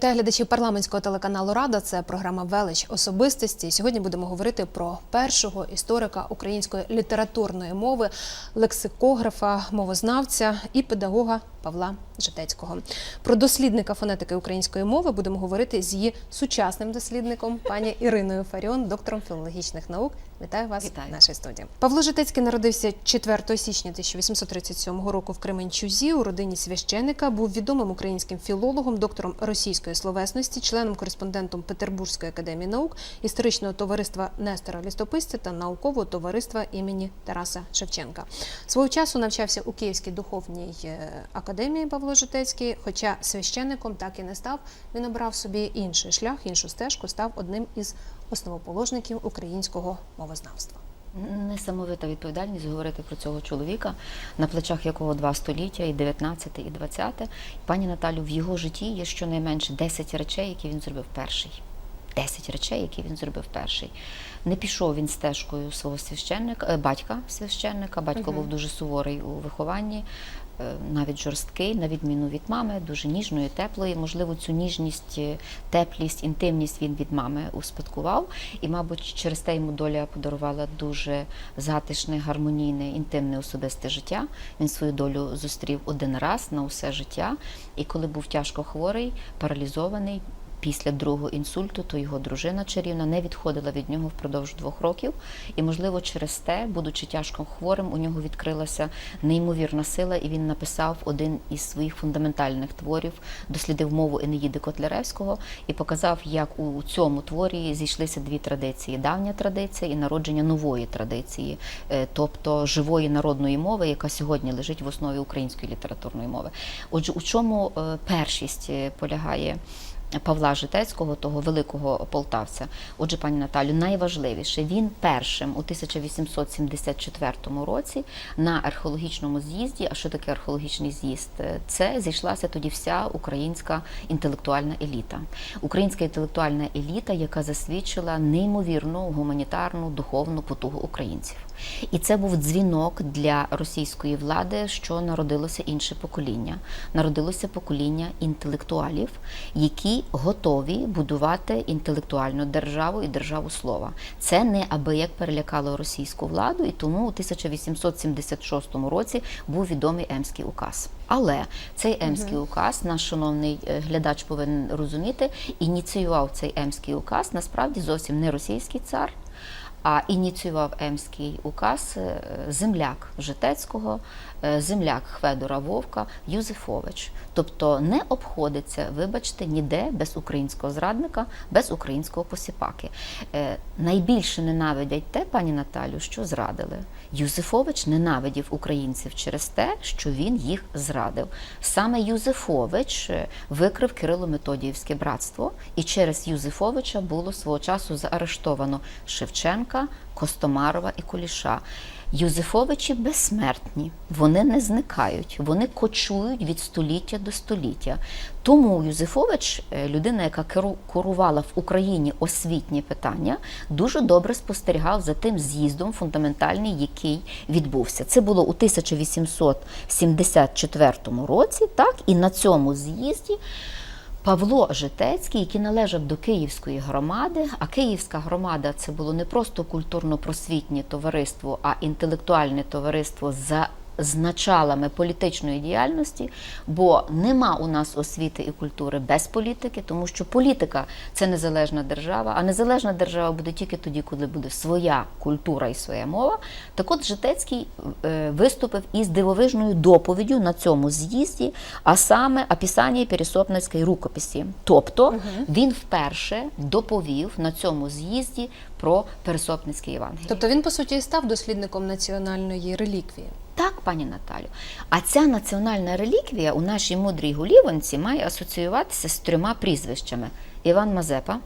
Та глядачі парламентського телеканалу Рада це програма Велич особистості. Сьогодні будемо говорити про першого історика української літературної мови, лексикографа, мовознавця і педагога Павла Житецького. Про дослідника фонетики української мови будемо говорити з її сучасним дослідником, пані Іриною Фаріон, доктором філологічних наук. Вітаю вас Вітаю. в нашій студії. Павло Житецький народився 4 січня 1837 року в Кременчузі у родині священика. Був відомим українським філологом, доктором російської словесності, членом кореспондентом Петербурзької академії наук, історичного товариства Нестора Лістописця та наукового товариства імені Тараса Шевченка. Свого часу навчався у Київській духовній е, академії Павло Житецький, хоча священником так і не став. Він обрав собі інший шлях, іншу стежку, став одним із основоположників українського мовознавства. Несамовита відповідальність говорити про цього чоловіка, на плечах якого два століття, і 19, і 20. Пані Наталю, в його житті є щонайменше 10 речей, які він зробив перший. 10 речей, які він зробив перший. Не пішов він стежкою свого священника, е, батька священника. Батько Мгм. був дуже суворий у вихованні, навіть жорсткий, на відміну від мами, дуже ніжної, теплої. Можливо, цю ніжність, е, теплість, інтимність він від мами успадкував. І, мабуть, через те йому доля подарувала дуже затишне, гармонійне, інтимне особисте життя. Він свою долю зустрів один раз на усе життя. І коли був тяжко хворий, паралізований. Після другого інсульту, то його дружина чарівна не відходила від нього впродовж двох років, і, можливо, через те, будучи тяжко хворим, у нього відкрилася неймовірна сила, і він написав один із своїх фундаментальних творів, дослідив мову Енеїди Котляревського і показав, як у цьому творі зійшлися дві традиції: давня традиція і народження нової традиції, е, тобто живої народної мови, яка сьогодні лежить в основі української літературної мови. Отже, у чому е, першість е, полягає? Павла Житецького, того великого полтавця. Отже, пані Наталю, найважливіше він першим у 1874 році на археологічному з'їзді. А що таке археологічний з'їзд? Це зійшлася тоді вся українська інтелектуальна еліта. Українська інтелектуальна еліта, яка засвідчила неймовірну гуманітарну духовну потугу українців. І це був дзвінок для російської влади, що народилося інше покоління. Народилося покоління інтелектуалів, які готові будувати інтелектуальну державу і державу слова. Це не аби як перелякало російську владу, і тому у 1876 році був відомий Емський указ. Але цей Емський указ, наш шановний е, глядач повинен розуміти, ініціював цей Емський указ насправді зовсім не російський цар. А ініціював Емський указ е, земляк Житецького, е, земляк Хведора Вовка Юзефович. Тобто не обходиться, вибачте, ніде без українського зрадника, без українського посіпаки. Е, Найбільше ненавидять те, пані Наталю, що зрадили. Юзефович ненавидів українців через те, що він їх зрадив. Саме Юзефович е, викрив Кирило-Методіївське братство, і через Юзефовича було свого часу заарештовано Шевченка, Костомарова і Куліша. Юзефовичі безсмертні, вони не зникають, вони кочують від століття до століття. Тому Юзефович, е, людина, яка керувала в Україні освітні питання, дуже добре спостерігав за тим з'їздом фундаментальний, який відбувся. Це було у 1874 році, так, і на цьому з'їзді. Павло Житецький, який належав до Київської громади, а Київська громада це було не просто культурно-просвітнє товариство, а інтелектуальне товариство за з началами політичної діяльності, бо нема у нас освіти і культури без політики, тому що політика це незалежна держава, а незалежна держава буде тільки тоді, коли буде своя культура і своя мова. Так от Житецький е, виступив із дивовижною доповіддю на цьому з'їзді, а саме описання Пересопницької рукописі. Тобто він вперше доповів на цьому з'їзді про Пересопницьке Євангеліє. Тобто він, по суті, і став дослідником національної реліквії. Так, пані Наталю. А ця національна реліквія у нашій мудрій голівонці має асоціюватися з трьома прізвищами: Іван Мазепа,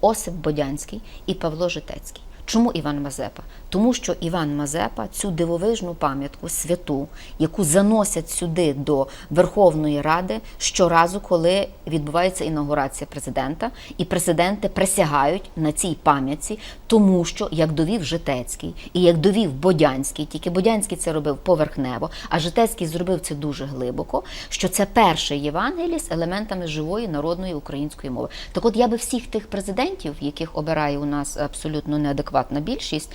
Осип Бодянський і Павло Житецький. Чому Іван Мазепа? Тому що Іван Мазепа цю дивовижну пам'ятку святу, яку заносять сюди до Верховної Ради щоразу, коли відбувається інаугурація президента, і президенти присягають на цій пам'ятці, тому що як довів Житецький і як довів Бодянський, тільки Бодянський це робив поверхнево, а Житецький зробив це дуже глибоко. Що це перший Євангелій з елементами живої народної української мови. Так, от я би всіх тих президентів, яких обирає у нас абсолютно неадекватна більшість,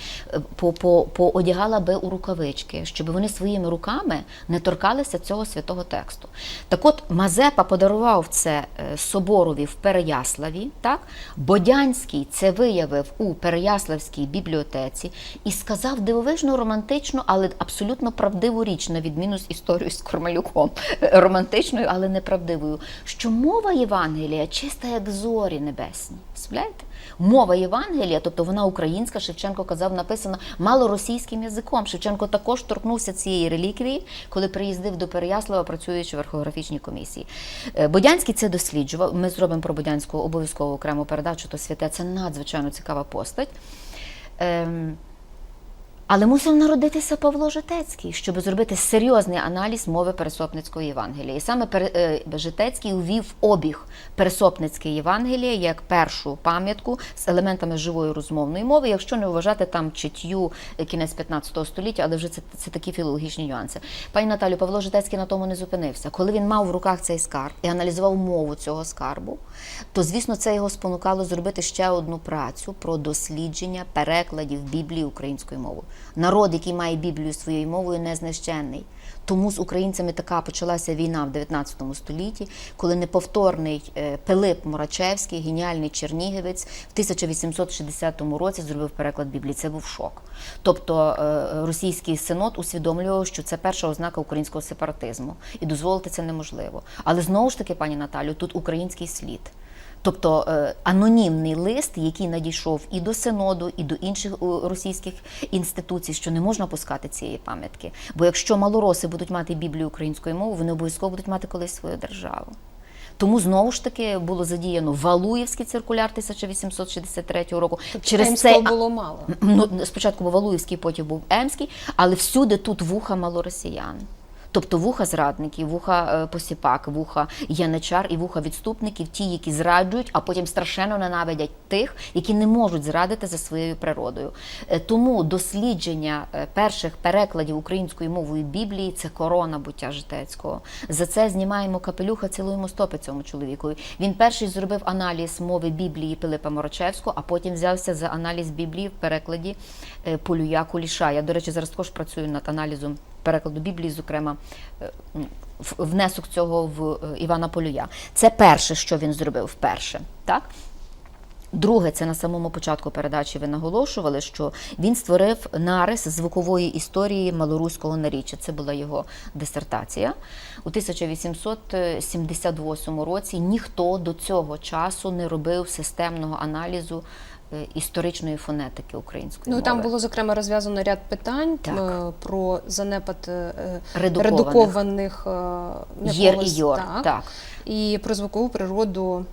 по, по, поодягала би у рукавички, щоб вони своїми руками не торкалися цього святого тексту. Так от Мазепа подарував це е, соборові в Переяславі, так? Бодянський це виявив у Переяславській бібліотеці і сказав дивовижно романтичну, але абсолютно правдиву річ, на відміну з історією з Кормалюком, романтичною, але неправдивою, що мова Євангелія чиста, як зорі небесні. Мова Євангелія, тобто вона українська, Шевченко казав, написана малоросійським язиком. Шевченко також торкнувся цієї реліквії, коли приїздив до Переяслава, працюючи в археографічній комісії. Е, Бодянський це досліджував. Ми зробимо про Бодянського обов'язково окрему передачу, то святе це надзвичайно цікава постать. Але мусив народитися Павло Житецький, щоб зробити серйозний аналіз мови Пересопницької Євангелія. І саме е, Житецький увів обіг Пересопницьке Євангеліє як першу пам'ятку з елементами живої розмовної мови, якщо не вважати там читтю е, кінець 15 століття, але вже це, це такі філологічні нюанси. Пані Наталю, Павло Житецький на тому не зупинився. Коли він мав в руках цей скарб і аналізував мову цього скарбу, то звісно це його спонукало зробити ще одну працю про дослідження перекладів Біблії українською мовою. Народ, який має Біблію своєю мовою, не знищений. Тому з українцями така почалася війна в 19 столітті, коли неповторний е, Пилип Мурачевський, геніальний чернігівець, в 1860 році зробив переклад Біблії. Це був шок. Тобто е, російський синод усвідомлював, що це перша ознака українського сепаратизму, і дозволити це неможливо. Але знову ж таки, пані Наталю, тут український слід. Тобто е, анонімний лист, який надійшов і до синоду, і до інших е, російських інституцій, що не можна пускати цієї пам'ятки. Бо якщо малороси будуть мати Біблію українською мовою, вони обов'язково будуть мати колись свою державу. Тому знову ж таки було задіяно Валуївський циркуляр 1863 року. Через Емського цей було мало. Ну, спочатку був Валуївський, потім був Емський, але всюди тут вуха малоросіян. Тобто вуха зрадників, вуха е, посіпак, вуха яничар і вуха відступників, ті, які зраджують, а потім страшенно ненавидять тих, які не можуть зрадити за своєю природою. Е, Тому дослідження е, перших перекладів українською мовою Біблії це корона буття житецького. За це знімаємо капелюха, цілуємо стопи цьому чоловікові. Він перший зробив аналіз мови Біблії Пилипа Морочевського, а потім взявся за аналіз Біблії в перекладі Полюя Куліша. Я, до речі, зараз також працюю над аналізом перекладу Біблії, зокрема, е, внесок цього в е, Івана Полюя. Це перше, що він зробив вперше. Так? Друге, це на самому початку передачі ви наголошували, що він створив нарис звукової історії малоруського наріччя. Це була його дисертація. У 1878 році ніхто до цього часу не робив системного аналізу історичної фонетики української Ну мови. там було зокрема розв'язано ряд питань Так. е, про занепад е, Редукованих. редукованих е, Єр і Йор. так, так. і про звукову природу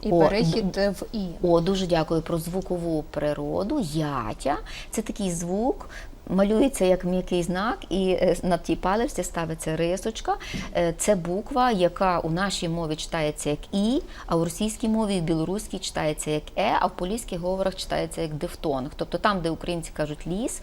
і О, перехід е, в і. О, дуже дякую про звукову природу. Ятя це такий звук. Малюється як м'який знак, і е, на тій паличці ставиться рисочка. Е, Це буква, яка у нашій мові читається як І, а у російській мові і в білоруській читається як Е, а в поліських говорах читається як дифтонг. Тобто там, де українці кажуть ліс,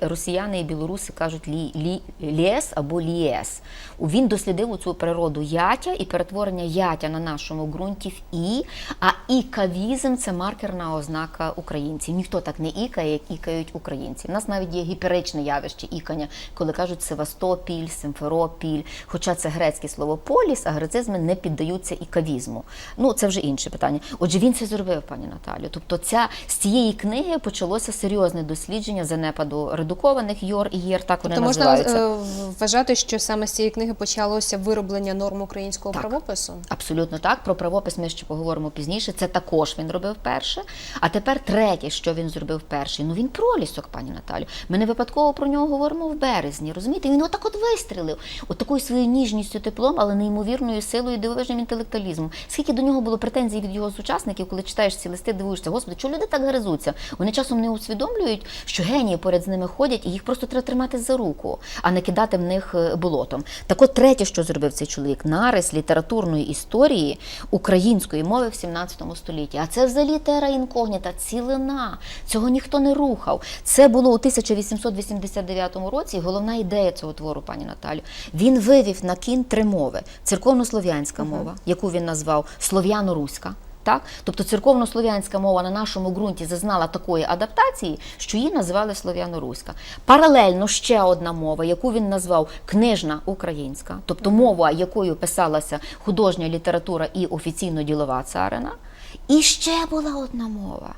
росіяни і білоруси кажуть лі, лі, лєс або лієс. Він дослідив цю природу ятя і перетворення ятя на нашому ґрунті в І, а ікавізм це маркерна ознака українців. Ніхто так не ікає, як ікають українці. У нас навіть є гіперичне явище ікання, коли кажуть Севастопіль, Симферопіль. Хоча це грецьке слово поліс, а грецизми не піддаються ікавізму. Ну це вже інше питання. Отже, він це зробив, пані Наталю. Тобто, ця з цієї книги почалося серйозне дослідження занепаду редукованих йор і єр, так вони Тобто можна називаються. е, вважати, що саме з цієї книги почалося вироблення норм українського Так. правопису? Абсолютно так. Про правопис ми ще поговоримо пізніше. Це також він робив перше. А тепер третє, що він зробив перший. Ну він пролісок, пані Наталю. Ми випадково про нього говоримо в березні. Розумієте? Він отак от вистрілив, от такою своєю ніжністю, теплом, але неймовірною силою дивовижним інтелектуалізмом. Скільки до нього було претензій від його сучасників, коли читаєш ці листи, дивуєшся, господи, чого люди так гризуться? Вони часом не усвідомлюють, що генії поряд з ними ходять, і їх просто треба тримати за руку, а не кидати в них е, болотом. Так от третє, що зробив цей чоловік, нарис літературної історії української мови в 17 столітті. А це взагалі тера інкогніта, цілина. Цього ніхто не рухав. Це було у 1889 році. Головна ідея цього твору, пані Наталю. Він вивів на кін три мови: церковнослов'янська мова, яку він назвав слов'яно-руська. Так, тобто церковнослов'янська мова на нашому ґрунті зазнала такої адаптації, що її назвали слов'яно-руська. Паралельно ще одна мова, яку він назвав книжна українська, тобто мова, якою писалася художня література і офіційно ділова царина. І ще була одна мова.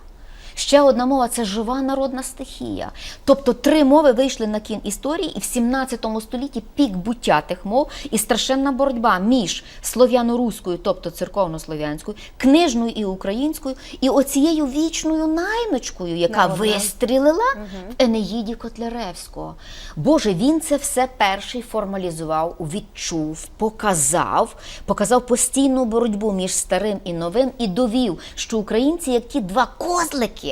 Ще одна мова це жива народна стихія. Тобто три мови вийшли на кін історії, і в 17 столітті пік буття тих мов і страшенна боротьба між слов'яно-руською, тобто церковно-слов'янською, книжною і українською, і оцією вічною наймичкою, яка Народна. вистрілила в Енеїді Котляревського. Боже, він це все перший формалізував, відчув, показав, показав постійну боротьбу між старим і новим і довів, що українці, як ті два козлики.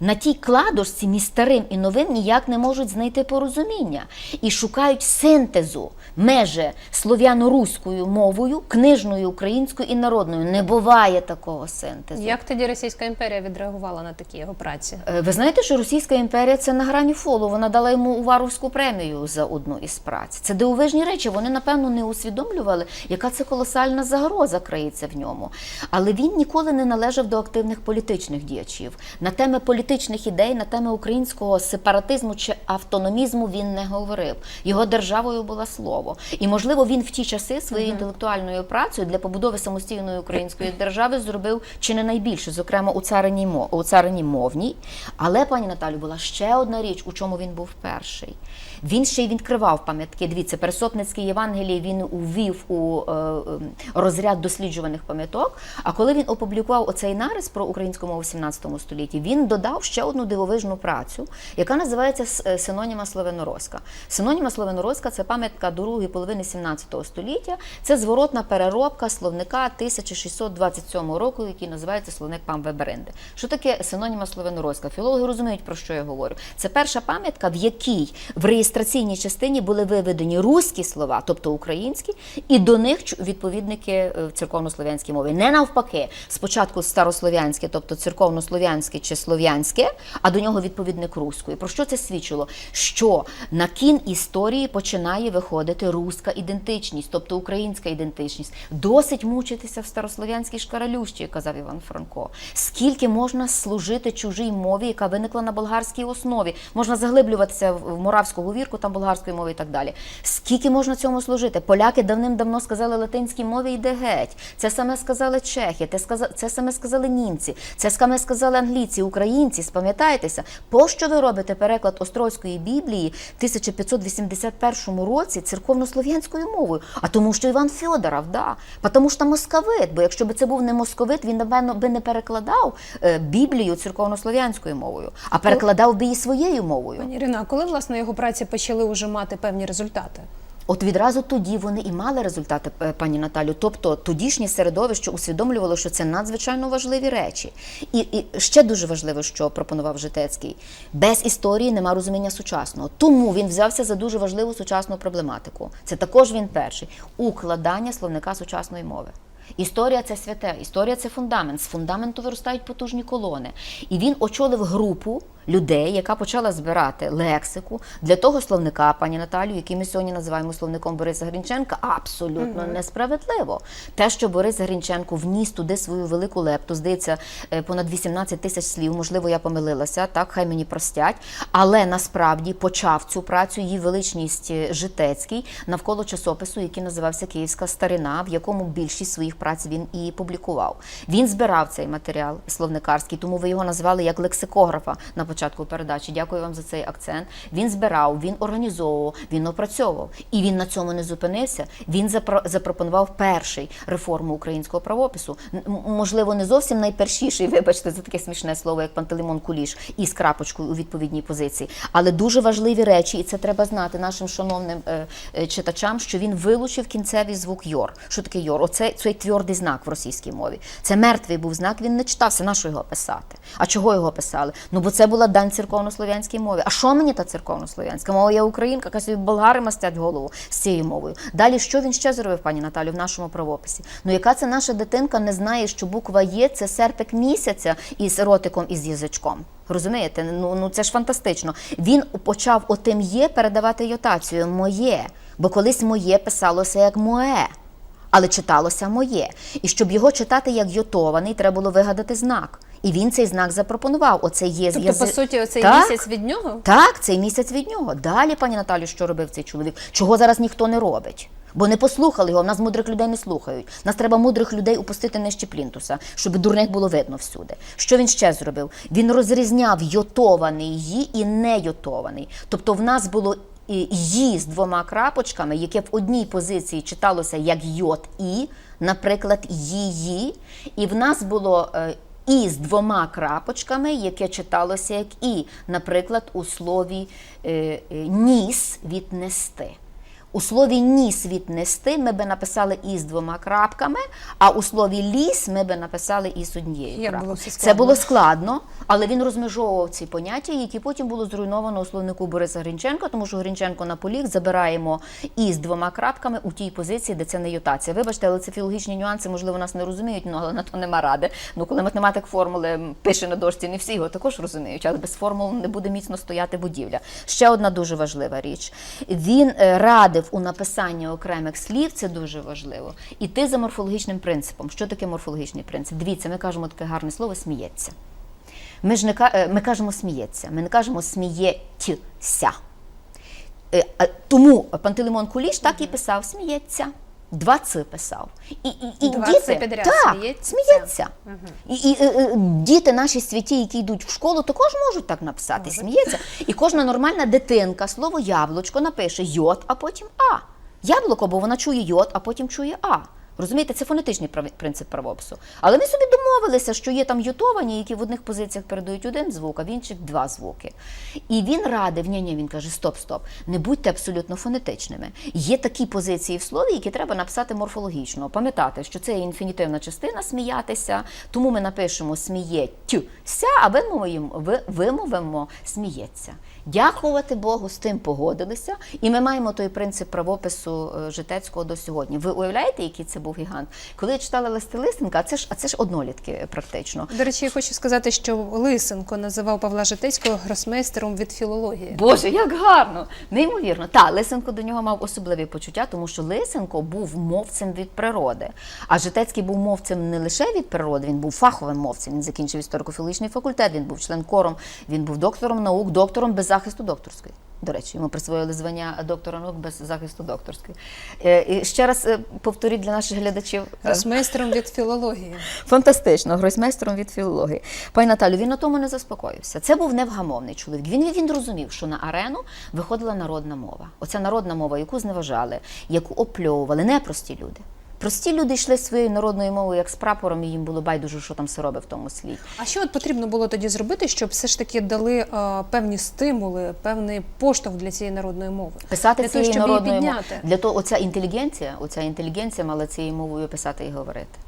На тій кладочці між старим і новим ніяк не можуть знайти порозуміння і шукають синтезу межі слов'яно-руською мовою, книжною українською і народною. Не буває такого синтезу. Як тоді Російська імперія відреагувала на такі його праці? Е, Ви знаєте, що Російська імперія це на грані фолу. Вона дала йому Уваровську премію за одну із праць. Це дивовижні речі. Вони напевно не усвідомлювали, яка це колосальна загроза криється в ньому. Але він ніколи не належав до активних політичних діячів. На теми політичних ідей, на теми українського сепаратизму чи автономізму він не говорив. Його державою було слово. І можливо він в ті часи своєю інтелектуальною працею для побудови самостійної української держави зробив чи не найбільше, зокрема у царині у царині мовній. Але пані Наталю була ще одна річ, у чому він був перший. Він ще й відкривав пам'ятки. Дивіться, Пересопницький Євангеліє він увів у е, е, розряд досліджуваних пам'яток. А коли він опублікував оцей нарис про українську мову в 17 столітті, він додав ще одну дивовижну працю, яка називається е, Синоніма Словенороська. Синоніма Словенороська це пам'ятка другої половини 17 століття. Це зворотна переробка словника 1627 року, який називається словник Пам Веберенди. Що таке синоніма Словенороська? Філологи розуміють, про що я говорю. Це перша пам'ятка, в якій в реєстраційній частині були виведені руські слова, тобто українські, і до них відповідники е, в церковнослов'янській мові. Не навпаки, спочатку старослов'янське, тобто церковнослов'янське чи слов'янське, а до нього відповідник руської. Про що це свідчило? Що на кін історії починає виходити руська ідентичність, тобто українська ідентичність. Досить мучитися в старослов'янській шкаралющі, казав Іван Франко. Скільки можна служити чужій мові, яка виникла на болгарській основі? Можна заглиблюватися в моравську говірку, там болгарської мови і так далі. Скільки можна цьому служити? Поляки давним-давно сказали латинській мові йде геть. Це саме сказали чехи, це, саме сказали німці, це саме сказали англійці, українці. Спам'ятаєтеся, пощо ви робите переклад Острозької Біблії в 1581 році церковнослов'янською мовою? А тому, що Іван Фьодоров, да. Тому що московит, бо якщо б це був не московит, він, напевно, би не перекладав е, Біблію церковнослов'янською мовою, а перекладав би її своєю мовою. Пані Ірина, а коли власне його праці почали вже мати певні результати? От відразу тоді вони і мали результати, е, пані Наталю. Тобто тодішнє середовище усвідомлювало, що це надзвичайно важливі речі. І, і ще дуже важливо, що пропонував Житецький: без історії нема розуміння сучасного. Тому він взявся за дуже важливу сучасну проблематику. Це також він перший укладання словника сучасної мови. Історія це святе, історія це фундамент. З фундаменту виростають потужні колони. І він очолив групу людей, яка почала збирати лексику для того словника, пані Наталю, який ми сьогодні називаємо словником Бориса Грінченка, абсолютно несправедливо. Те, що Борис Грінченко вніс туди свою велику лепту, здається, е, понад 18 тисяч слів. Можливо, я помилилася, так хай мені простять. Але насправді почав цю працю її величність е, Житецький навколо часопису, який називався Київська старина, в якому більшість своїх праць він і публікував. Він збирав цей матеріал словникарський, тому ви його назвали як лексикографа на початку передачі. Дякую вам за цей акцент. Він збирав, він організовував, він опрацьовував. І він на цьому не зупинився. Він запропонував перший реформу українського правопису. Можливо, не зовсім найпершіший, вибачте, за таке смішне слово, як Пантелеймон Куліш, із крапочкою у відповідній позиції. Але дуже важливі речі, і це треба знати нашим шановним е, е, читачам, що він вилучив кінцевий звук йор. Що таке йор? Оце цей твердий знак в російській мові. Це мертвий був знак, він не читався. На що його писати? А чого його писали? Ну бо це була дань церковнослов'янській мові. А що мені та церковнослов'янська? Мова я українка, яка собі болгари мастять голову з цією мовою. Далі що він ще зробив, пані Наталю, в нашому правописі? Ну яка це наша дитинка не знає, що буква Є це серпик місяця із ротиком і з язичком. Розумієте? Ну, ну це ж фантастично. Він почав отим є передавати йотацію моє, бо колись моє писалося як моє. Але читалося моє. І щоб його читати як йотований, треба було вигадати знак. І він цей знак запропонував. Оце є Тобто, по суті, оцей Так. місяць від нього? Так, цей місяць від нього. Далі, пані Наталю, що робив цей чоловік? Чого зараз ніхто не робить? Бо не послухали його, в нас мудрих людей не слухають. Нас треба мудрих людей упустити нижче плінтуса, щоб дурних було видно всюди. Що він ще зробив? Він розрізняв йотований «ї» і не йотований. Тобто в нас було «ї» з двома крапочками, яке в одній позиції читалося як йот і, наприклад, її. І в нас було. е, і з двома крапочками, яке читалося як і, наприклад, у слові е, е, ніс віднести. У слові ніс віднести ми би написали і з двома крапками, а у слові ліс ми би написали і з однією Як крапкою. було Це було складно, але він розмежовував ці поняття, які потім було зруйновано у словнику Бориса Грінченка, тому що Грінченко наполіг забираємо і з двома крапками у тій позиції, де це не йотація. Вибачте, але це філологічні нюанси, можливо, нас не розуміють, ну але на то нема ради. Ну коли математик формули пише на дошці, не всі його також розуміють, але без формул не буде міцно стояти будівля. Ще одна дуже важлива річ. Він е, у написанні окремих слів, це дуже важливо. Іти за морфологічним принципом. Що таке морфологічний принцип? Дивіться, ми кажемо таке гарне слово сміється. Ми ж не е, ми кажемо сміється, ми не кажемо сміється. Е, Тому Пантелеймон Куліш так і писав сміється. Два ци писав. І, і, і Два діти підряд так, «сміється». сміється. І, і і е, діти наші святі, які йдуть в школу, також можуть так написати, сміється. І кожна нормальна дитинка слово яблучко напише йод, а потім а. Яблуко, бо вона чує йод, а потім чує а. Розумієте, це фонетичний принцип правопису. Але ми собі домовилися, що є там ютовані, які в одних позиціях передають один звук, а в інших два звуки. І він радив, ні, ні, він каже: стоп, стоп, не будьте абсолютно фонетичними. Є такі позиції в слові, які треба написати морфологічно. Пам'ятати, що це інфінітивна частина сміятися, тому ми напишемо смієтюся, а вимовимо, ви- вимовимо сміється. Дякувати Богу, з тим погодилися, і ми маємо той принцип правопису е, житецького до сьогодні. Ви уявляєте, який це був гігант? Коли я читала листи Лисенка, а це ж, а це ж однолітки практично. До речі, я хочу сказати, що Лисенко називав Павла Житецького гросмейстером від філології. Боже, як гарно! Неймовірно. Та Лисенко до нього мав особливі почуття, тому що Лисенко був мовцем від природи. А Житецький був мовцем не лише від природи, він був фаховим мовцем. Він закінчив історико-філологічний факультет, він був член кором, він був доктором наук, доктором без захисту докторської. До речі, йому присвоїли звання доктора наук без захисту докторської. Е, І ще раз е, повторіть для наших глядачів. Гросмейстером від філології. Фантастично, гросмейстером від філології. Пані Наталю, він на тому не заспокоївся. Це був невгамовний чоловік. Він, він розумів, що на арену виходила народна мова. Оця народна мова, яку зневажали, яку опльовували непрості люди. Прості люди йшли своєю народною мовою як з прапором, і їм було байдуже, що там сироби в тому слід. А що от потрібно було тоді зробити, щоб все ж таки дали е, певні стимули, певний поштовх для цієї народної мови? Писати Для того, щоб її народною мовою. Для того оця інтелігенція, оця інтелігенція мала цією мовою писати і говорити.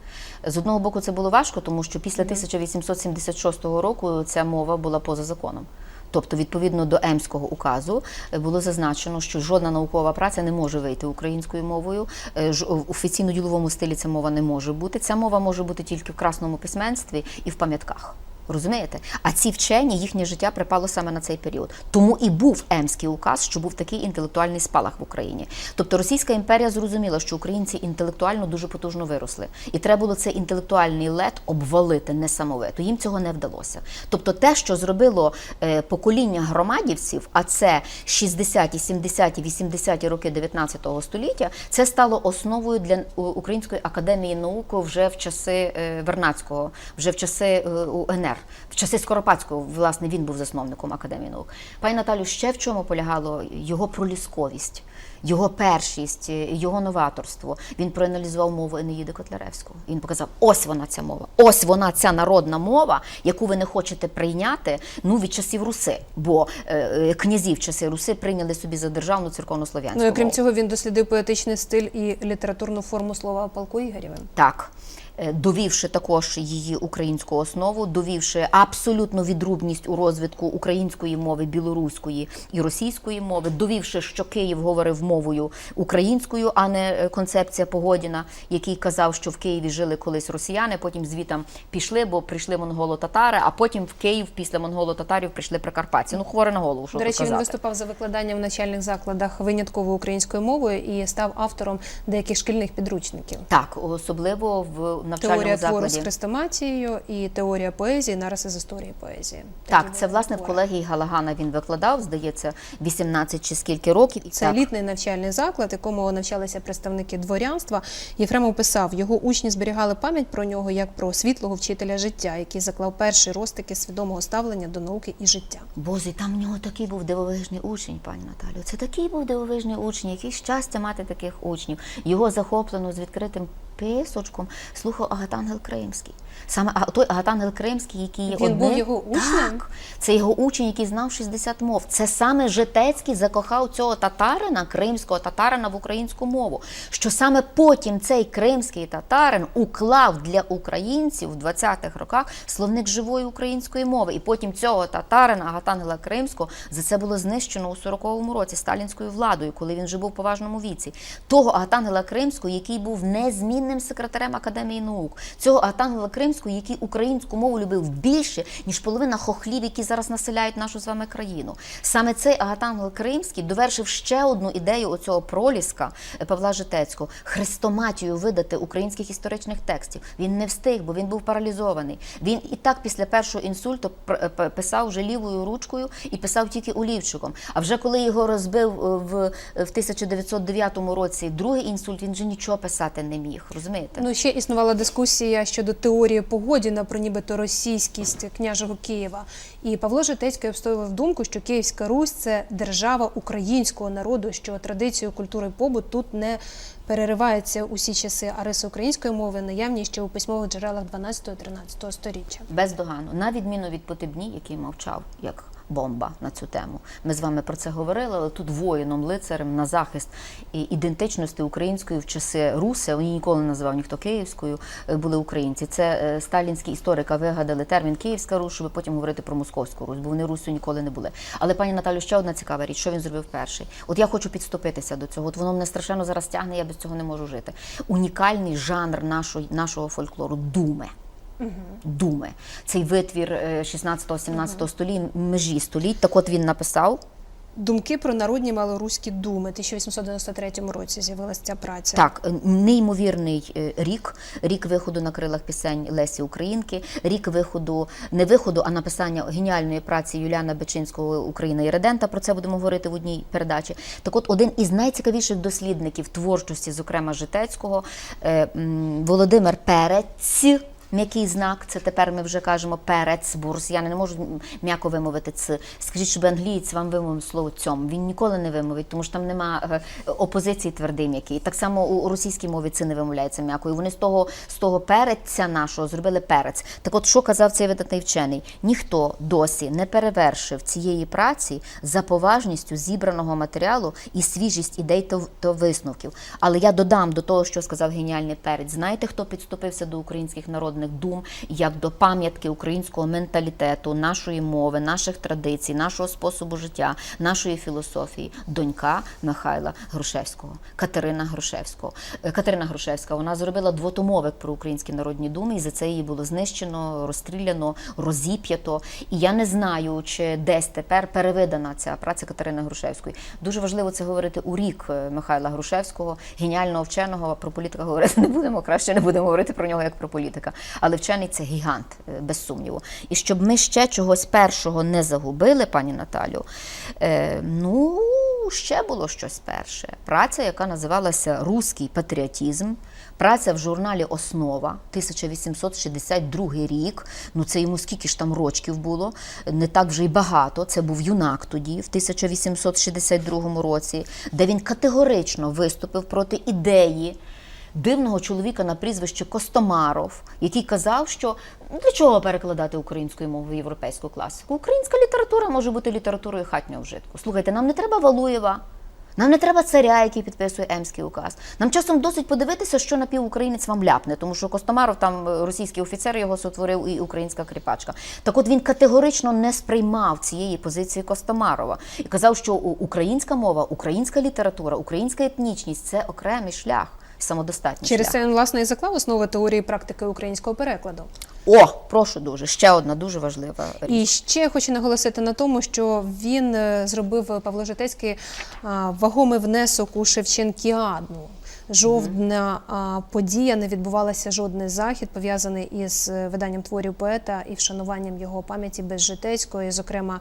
З одного боку, це було важко, тому що після 1876 року ця мова була поза законом. Тобто, відповідно до Емського указу е, було зазначено, що жодна наукова праця не може вийти українською мовою. Е, В офіційно-діловому стилі ця мова не може бути. Ця мова може бути тільки в красному письменстві і в пам'ятках. Розумієте? А ці вчені їхнє життя припало саме на цей період. Тому і був Емський указ, що був такий інтелектуальний спалах в Україні. Тобто Російська імперія зрозуміла, що українці інтелектуально дуже потужно виросли, і треба було цей інтелектуальний лед обвалити несамовито. Їм цього не вдалося. Тобто, те, що зробило е, покоління громадівців, а це 60-ті, 70-ті, 80-ті роки 19 століття, це стало основою для Української академії наук вже в часи е, Вернадського, вже в часи е, УНР. В часи Скоропадського, власне, він був засновником академії наук. Пані Наталю, ще в чому полягало його пролісковість, його першість, е, його новаторство. Він проаналізував мову Енеїди Котляревського. Він показав: ось вона ця мова, ось вона ця народна мова, яку ви не хочете прийняти ну від часів Руси. Бо е, е, князі в часи Руси прийняли собі за державну церковнослов'янську Ну і крім мову. цього, він дослідив поетичний стиль і літературну форму слова полку Ігорєвим. Так. Е, Довівши також її українську основу, довівши абсолютну відрубність у розвитку української мови, білоруської і російської мови, довівши, що Київ говорив мовою українською, а не е, концепція Погодіна, який казав, що в Києві жили колись росіяни, потім звітам пішли, бо прийшли монголо-татари, а потім в Київ після монголо-татарів прийшли прикарпатці. Ну, хворе на голову, що До речі, він виступав за викладання в начальних закладах винятково українською мовою і став автором деяких шкільних підручників. Так, особливо в навчальному Теорія твору з хрестоматією і теорія поезії, нараз із історії поезії. Так, Такі це власне в колегії Галагана він викладав, здається, 18 чи скільки років. Це так. елітний навчальний заклад, якому навчалися представники дворянства. Єфремов писав, його учні зберігали пам'ять про нього як про світлого вчителя життя, який заклав перші ростики свідомого ставлення до науки і життя. Боже, там в нього такий був дивовижний учень, пані Наталю. Це такий був дивовижний учень, який щастя мати таких учнів. Його захоплено з відкритим писочком слухав Агатангел Кримський. Саме той Агатангел Кримський, який є Він одним- був його учнем? Так, це його учень, який знав 60 мов. Це саме Житецький закохав цього татарина, кримського татарина в українську мову. Що саме потім цей кримський татарин уклав для українців в 20-х роках словник живої української мови. І потім цього татарина Агатангела Кримського за це було знищено у 40-му році сталінською владою, коли він вже був в поважному віці. Того Агатангела Кримського, який був незмінним секретарем Академії наук, цього Агатангела Кримського, який українську мову любив більше, ніж половина хохлів, які зараз населяють нашу з вами країну. Саме цей Агатангел Кримський довершив ще одну ідею оцього проліска е, Павла Житецького хрестоматію видати українських історичних текстів. Він не встиг, бо він був паралізований. Він і так після першого інсульту е, писав вже лівою ручкою і писав тільки олівчиком. А вже коли його розбив е, в, в 1909 році другий інсульт, він вже нічого писати не міг. Розумієте? Ну ще існувала дискусія щодо теорії Погодіна про нібито російськість княжого Києва. І Павло Житецький обстоював думку, що Київська Русь це держава українського народу, що традицію культури і побут тут не переривається усі часи, а риси української мови наявні ще у письмових джерелах 12-13 століття. Бездоганно, на відміну від Потебні, який мовчав як бомба на цю тему. Ми з вами про це говорили, але тут воїном, лицарем на захист ідентичності української в часи Руси, він ніколи не називав ніхто київською, е, були українці. Це е, сталінські історики вигадали термін Київська Русь, щоб потім говорити про Московську Русь, бо вони Руссю ніколи не були. Але пані Наталю, ще одна цікава річ, що він зробив перший. От я хочу підступитися до цього. От воно мене страшенно зараз тягне, я без цього не можу жити. Унікальний жанр нашого, нашого фольклору думи. Думи. Цей витвір е, 16-17 століть, межі століть. Так от він написав. Думки про народні малоруські думи. 1893 році з'явилася ця праця. Так, е, неймовірний е, рік, рік виходу на крилах пісень Лесі Українки, рік виходу, не виходу, а написання геніальної праці Юліана Бечинського Україна і Редента. Про це будемо говорити в одній передачі. Так, от один із найцікавіших дослідників творчості, зокрема Житецького, е, Володимир Перець. М'який знак, це тепер ми вже кажемо перець, бо росіяни не можуть м- м'яко вимовити це. Скажіть, щоб англієць вам вимовив слово цьом. Він ніколи не вимовить, тому що там нема е, опозиції твердий м'який. Так само у російській мові це не вимовляється м'яко. І вони з того, з того переця нашого зробили перець. Так от, що казав цей видатний вчений? Ніхто досі не перевершив цієї праці за поважністю зібраного матеріалу і свіжість ідей та, та висновків. Але я додам до того, що сказав геніальний перець. Знаєте, хто підступився до українських народних дум як до пам'ятки українського менталітету, нашої мови, наших традицій, нашого способу життя, нашої філософії? Донька Михайла Грушевського, Катерина Грушевського. Е, Катерина Грушевська вона зробила двотомовик про українські народні думи, і за це її було знищено, розстріляно, розіп'ято. І я не знаю, чи десь тепер перевидана ця праця Катерини Грушевської. Дуже важливо це говорити у рік е, Михайла Грушевського, геніального вченого. Про політика говорити не будемо, краще не будемо говорити про нього як про політика. Але вчений це гігант, е, без сумніву. І щоб ми ще чогось першого не загубили, пані Наталю, е, ну ще було щось перше. Праця, яка називалася Руський патріотизм. Праця в журналі Основа 1862 рік. Ну це йому скільки ж там рочків було? Не так вже й багато. Це був юнак тоді, в 1862 році, де він категорично виступив проти ідеї. Дивного чоловіка на прізвище Костомаров, який казав, що «Ну, для чого перекладати українською мовою європейську класику? Українська література може бути літературою хатнього вжитку. Слухайте, нам не треба Валуєва, нам не треба царя, який підписує Емський указ. Нам часом досить подивитися, що напівукраїнець вам ляпне, тому що Костомаров там е, російський офіцер його сотворив і українська кріпачка. Так от він категорично не сприймав цієї позиції Костомарова і казав, що українська мова, українська література, українська етнічність це окремий шлях, самодостатній Через це він власне і заклав основи теорії практики українського перекладу. О, прошу дуже. Ще одна дуже важлива річ. І ще хочу наголосити на тому, що він е, зробив Павло Житецький вагомий внесок у Шевченкіадну. Жодна подія не відбувалася жодний захід, пов'язаний із е, виданням творів поета і вшануванням його пам'яті без Житецької. Зокрема,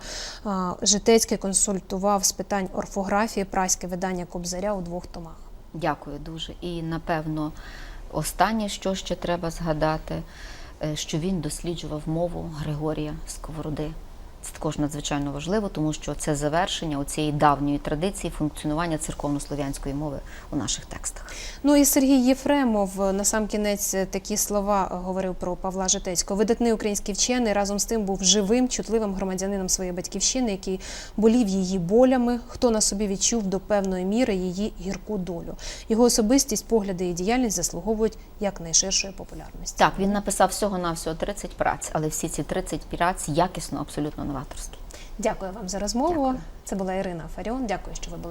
Житецький консультував з питань орфографії праське видання Кобзаря у двох томах. Дякую дуже. І напевно, останнє, що ще треба згадати, е, що він досліджував мову Григорія Сковороди. Це також надзвичайно важливо, тому що це завершення цієї давньої традиції функціонування церковнослов'янської мови у наших текстах. Ну і Сергій Єфремов на сам кінець такі слова говорив про Павла Житецького. Видатний український вчений разом з тим був живим, чутливим громадянином своєї батьківщини, який болів її болями, хто на собі відчув до певної міри її гірку долю. Його особистість, погляди і діяльність заслуговують якнайширшої популярності. Так, він написав всього на всього 30 праць, але всі ці 30 праць якісно, абсолютно новаторські. Дякую вам за розмову. Дякую. Це була Ірина Фаріон. Дякую, що ви були.